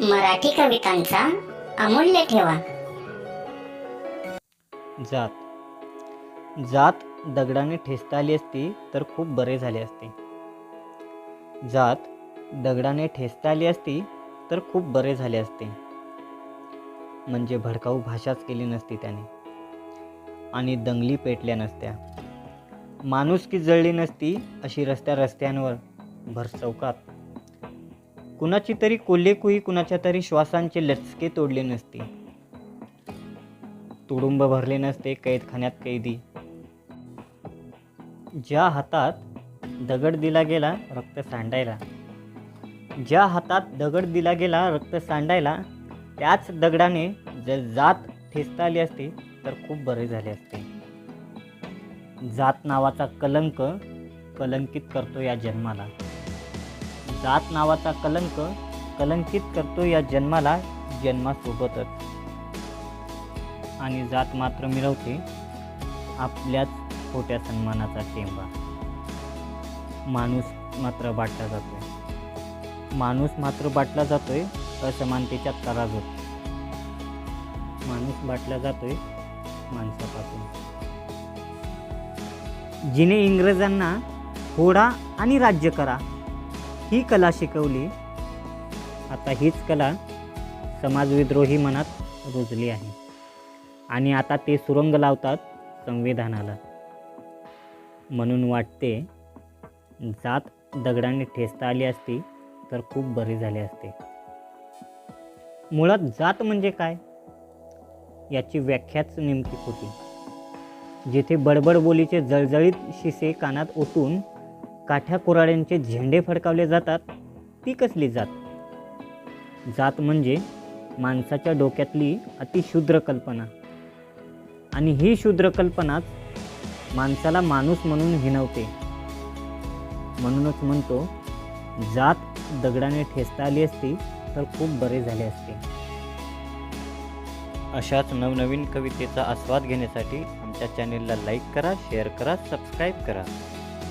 मराठी कवितांचा अमूल्य ठेवा. जात. जात दगडाने ठेचता आली असती तर खूप बरे झाले असते. जात दगडाने ठेचता आली असती तर खूप बरे झाले असते. म्हणजे भडकाऊ भाषाच केली नसती त्याने. आणि दंगली पेटल्या नसत्या. माणुसकी जळली नसती अशी रस्त्या रस्त्यांवर भर चौकात. कुणाची तरी कोल्हेकुई कुणाच्या तरी श्वासांचे लचके तोडले नसते. तुडुंब भरले नसते कैदखान्यात कैदी. ज्या हातात दगड दिला गेला रक्त सांडायला ज्या हातात दगड दिला गेला रक्त सांडायला त्याच दगडाने जर जात ठेचता आली असती तर खूप बरे झाले असते. जात नावाचा कलंक कलंकित करतो या जन्माला. जात नावाचा कलंक कलंकित करतो या जन्माला जन्मासोबतच. आणि जात मात्र मिळवते आपल्याच खोट्या सन्मानाचा टेंबा. माणूस मात्र बाटला जातोय. माणूस मात्र बाटला जातोय असमानतेच्या तराजूत माणूस बाटला जातोय माणसापासून. जिने इंग्रजांना होडा आणि राज्य करा ही कला शिकवली. आता हीच कला समाजविद्रोही मनात रुजली आहे. आणि आता ते सुरंग लावतात संविधानाला. म्हणून वाटते जात दगडांनी ठेचता आली असती तर खूप बरे झाले असते. मुळात जात म्हणजे काय? याची व्याख्याच नेमकी होती. जिथे बडबड बोलीचे जळजळीत शिसे कानात ओतून काठ्या कुराड्यांचे झेंडे फडकावले जातात ती कसली जात? जात म्हणजे माणसाच्या डोक्यातली अतिशूद्र कल्पना. आणि ही शूद्र कल्पनाच माणसाला माणूस म्हणून हिनवते म्हणूनच म्हणतो जात दगडाने ठेचता आली असती तर खूप बरे झाले असते. अशाच नवनवीन कवितेचा आस्वाद घेण्यासाठी आमच्या चॅनेलला लाईक करा शेअर करा सबस्क्राईब करा.